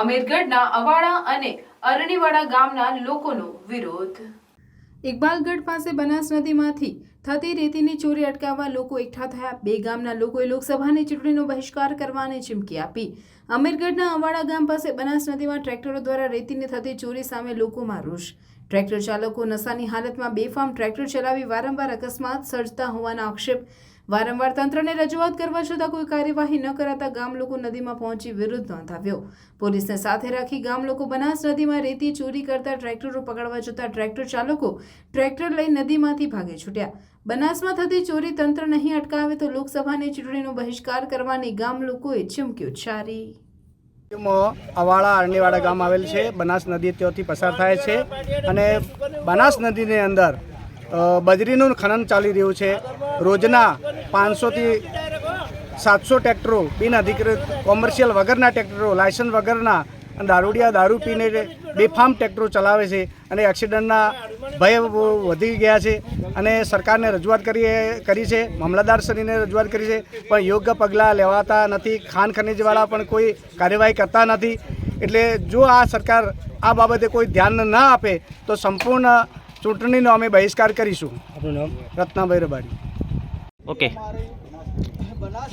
અમીરગઢના અવાડા અને અરણીવાડા ગામના લોકોનો વિરોધ. ઇકબાલગઢ પાસે બનાસ નદીમાંથી થતી રેતીની ચોરી અટકાવવા લોકો એકઠા થયા. બે ગામના લોકોએ લોકસભાની ચૂંટણીનો બહિષ્કાર કરવાની ચીમકી આપી. અમીરગઢના અવાડા ગામ પાસે બનાસ નદીમાં ટ્રેક્ટરો દ્વારા રેતીની થતી ચોરી સામે લોકોમાં રોષ. ટ્રેક્ટર ચાલકો નશાની હાલતમાં બેફામ ટ્રેક્ટર ચલાવી વારંવાર અકસ્માત સર્જતા હોવાના આક્ષેપ વારંવાર તંત્રને રજૂઆત કરવા છતાં કોઈ કાર્યવાહી ન કરાતા ગામ લોકો નદીમાં પહોંચી વિરોધ નોંધાવ્યો. પોલીસને સાથે રાખી ગામ લોકો બનાસ નદીમાં રેતી ચોરી કરતા ટ્રેક્ટરો પકડવા જતા ટ્રેક્ટર ચાલકો ટ્રેક્ટર લઈ નદીમાંથી ભાગી છૂટ્યા. બનાસમાં થતી ચોરી તંત્ર નહીં અટકાવે તો લોકસભાની ચૂંટણીનો બહિષ્કાર કરવાની ગામ લોકોએ ચીમકી ઉચ્ચારી. અવાળા અરણીવાડા ગામ આવેલ છે, બનાસ નદી ત્યાંથી પસાર થાય છે અને બનાસ નદીની અંદર બજરીનું ખનન ચાલી રહ્યું છે. રોજના પાંચસોથી સાતસો ટ્રેક્ટરો બિન અધિકૃત કોમર્શિયલ વગરના ટ્રેક્ટરો લાયસન્સ વગરના અને દારૂડિયા દારૂ પીને બેફામ ટ્રેક્ટરો ચલાવે છે અને એક્સિડન્ટના ભય વધી ગયા છે અને સરકારને રજૂઆત કરી કરી છે મામલતદારશ્રીને રજૂઆત કરી છે પણ યોગ્ય પગલાં લેવાતા નથી ખાન ખનીજવાળા પણ કોઈ કાર્યવાહી કરતા નથી. એટલે જો આ સરકાર આ બાબતે કોઈ ધ્યાન ન આપે તો સંપૂર્ણ ચૂંટણીનો અમે બહિષ્કાર કરીશું. રત્નાભાઈ રબારી. ઓકે.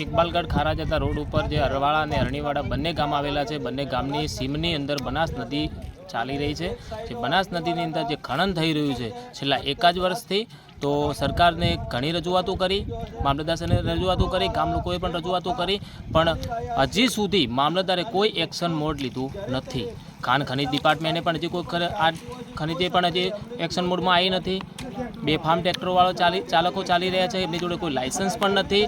ઇકબાલગઢ ખારા જતા રોડ ઉપર જે અરવાળા અને અરણીવાડા બંને ગામ આવેલા છે, બંને ગામની સીમની અંદર બનાસ નદી ચાલી રહી છે. જે બનાસ નદીની અંદર જે ખનન થઈ રહ્યું છે, છેલ્લા એકાદ વર્ષથી તો સરકારને ઘણી રજૂઆતો કરી, મામલતદારને રજૂઆતો કરી, ગામ લોકોએ પણ રજૂઆતો કરી, પણ હજી સુધી મામલતદારે કોઈ એક્શન મોડ લીધું નથી. ખાન ખનીજ ડિપાર્ટમેન્ટે પણ હજી કોઈ આ ખનીજે પણ હજી એક્શન મોડમાં આવી નથી. બેફામ ટ્રેક્ટરવાળો ચાલી ચાલકો ચાલી રહ્યા છે, એમની જોડે કોઈ લાઇસન્સ પણ નથી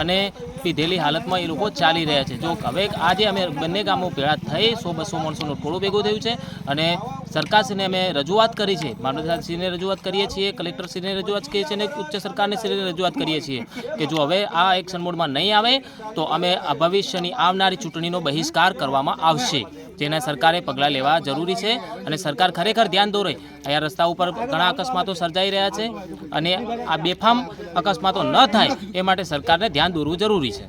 અને પીધેલી હાલતમાં એ લોકો ચાલી રહ્યા છે. જો હવે આજે અમે બંને ગામો ભેળા થઈ સો બસો માણસોનું ટોળું ભેગું થયું છે અને સરકારશ્રીને અમે રજૂઆત કરી છે. મામલતદારશ્રીને રજૂઆત કરીએ છીએ, કલેક્ટરશ્રીને રજૂઆત કરીએ છીએ અને ઉચ્ચ સરકારને શ્રીને રજૂઆત કરીએ છીએ કે જો હવે આ એક્શન મોડમાં નહીં આવે તો અમે ભવિષ્યની આવનારી ચૂંટણીનો બહિષ્કાર કરવામાં આવશે. જેના સરકારે પગલાં લેવા જરૂરી છે અને સરકાર ખરેખર ધ્યાન દોરે. અહીંયા રસ્તા ઉપર ઘણા અકસ્માતો સર્જાઈ રહ્યા છે અને આ બેફામ અકસ્માતો ન થાય એ માટે સરકારને ધ્યાન દોરવું જરૂરી છે.